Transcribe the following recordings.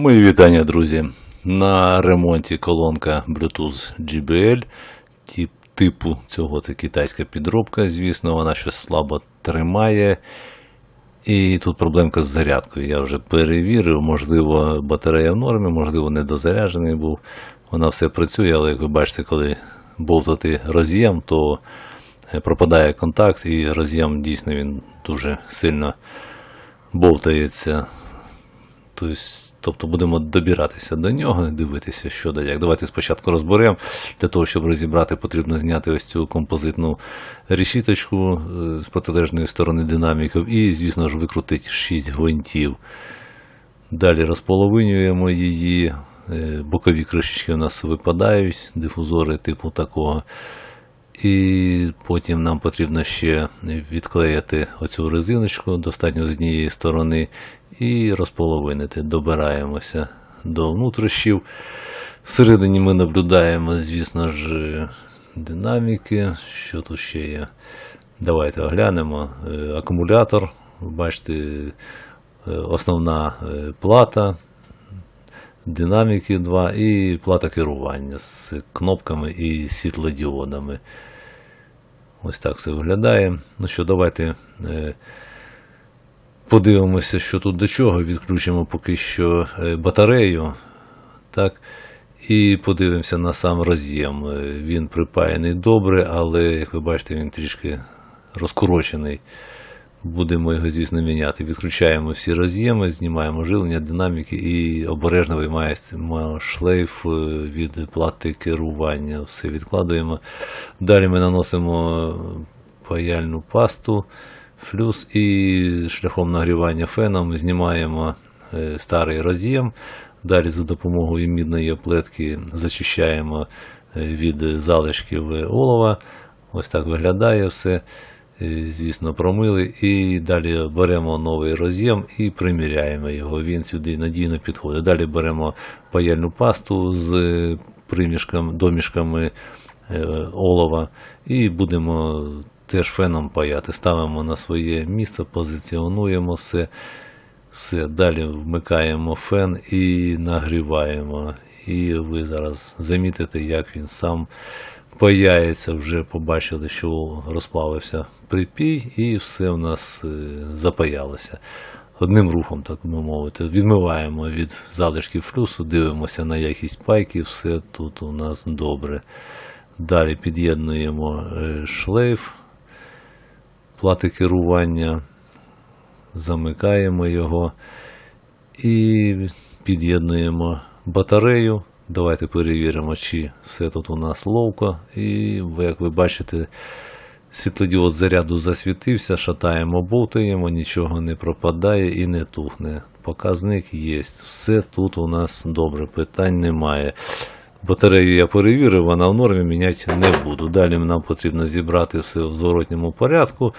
Мої вітання, друзі. На ремонті колонка Bluetooth тип, типу цього це китайська підробка. Звісно, вона щось слабо тримає. І тут проблемка з зарядкою. Я вже перевірив, можливо, батарея в нормі, можливо, недозаряджений був. Вона все працює, але як ви бачите, коли болтати роз'єм, то е, пропадає контакт, і роз'єм дійсно він дуже сильно бовтається. Тобто, тобто будемо добиратися до нього, дивитися, що да. Давайте спочатку розберемо. Для того, щоб розібрати, потрібно зняти ось цю композитну решіточку е, з протилежної сторони динаміків і, звісно ж, викрутити 6 гвинтів. Далі розполовинюємо її. Е, Бокові кришечки у нас випадають, дифузори типу такого. І потім нам потрібно ще відклеїти оцю резиночку достатньо з однієї сторони і розполовинити. Добираємося до внутрішнів. Всередині ми наблюдаємо, звісно ж, динаміки. Що тут ще є? Давайте оглянемо. Е, Акумулятор, бачите, е, основна е, плата, динаміки 2 і плата керування з кнопками і світлодіодами. Ось так все виглядає. Ну що, давайте е, подивимося, що тут до чого. Відключимо поки що е, батарею. Так. І подивимося на сам роз'єм. Е, Він припаяний добре, але, як ви бачите, він трішки розкорочений. Будемо його, звісно, міняти. Відключаємо всі роз'єми, знімаємо живлення, динаміки і обережно виймаємо шлейф е, від плати керування. Все відкладуємо. Далі ми наносимо паяльну пасту, флюс і шляхом нагрівання феном знімаємо е, старий роз'єм. Далі за допомогою мідної оплетки зачищаємо е, від залишків олова. Ось так виглядає все. Е, Звісно, промили і далі беремо новий роз'єм і приміряємо його. Він сюди надійно підходить. Далі беремо паяльну пасту з домішками е, олова і будемо теж феном паяти. Ставимо на своє місце, позиціонуємо все. Все, далі вмикаємо фен і нагріваємо. І ви зараз замітите, як він сам паяється. Вже побачили, що розплавився припій, і все в нас е, запаялося. Одним рухом, так би мовити, відмиваємо від залишків флюсу, дивимося на якість пайки, все тут у нас добре. Далі під'єднуємо е, шлейф, плати керування замикаємо його і під'єднуємо батарею. Давайте перевіримо, чи все тут у нас ловко. І як ви бачите, світлодіод заряду засвітився, шатаємо, болтаємо, нічого не пропадає і не тухне. Показник є. Все тут у нас добре, питань немає. Батарею я перевірив, вона в нормі міняти не буду. Далі нам потрібно зібрати все в зворотньому порядку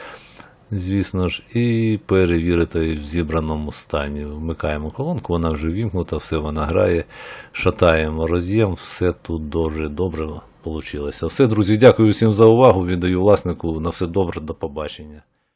звісно ж, і перевірити в зібраному стані. Вмикаємо колонку, вона вже вімкнута, все вона грає, шатаємо роз'єм, все тут дуже добре вийшло. Все, друзі, дякую всім за увагу. Віддаю власнику. На все добре, до побачення.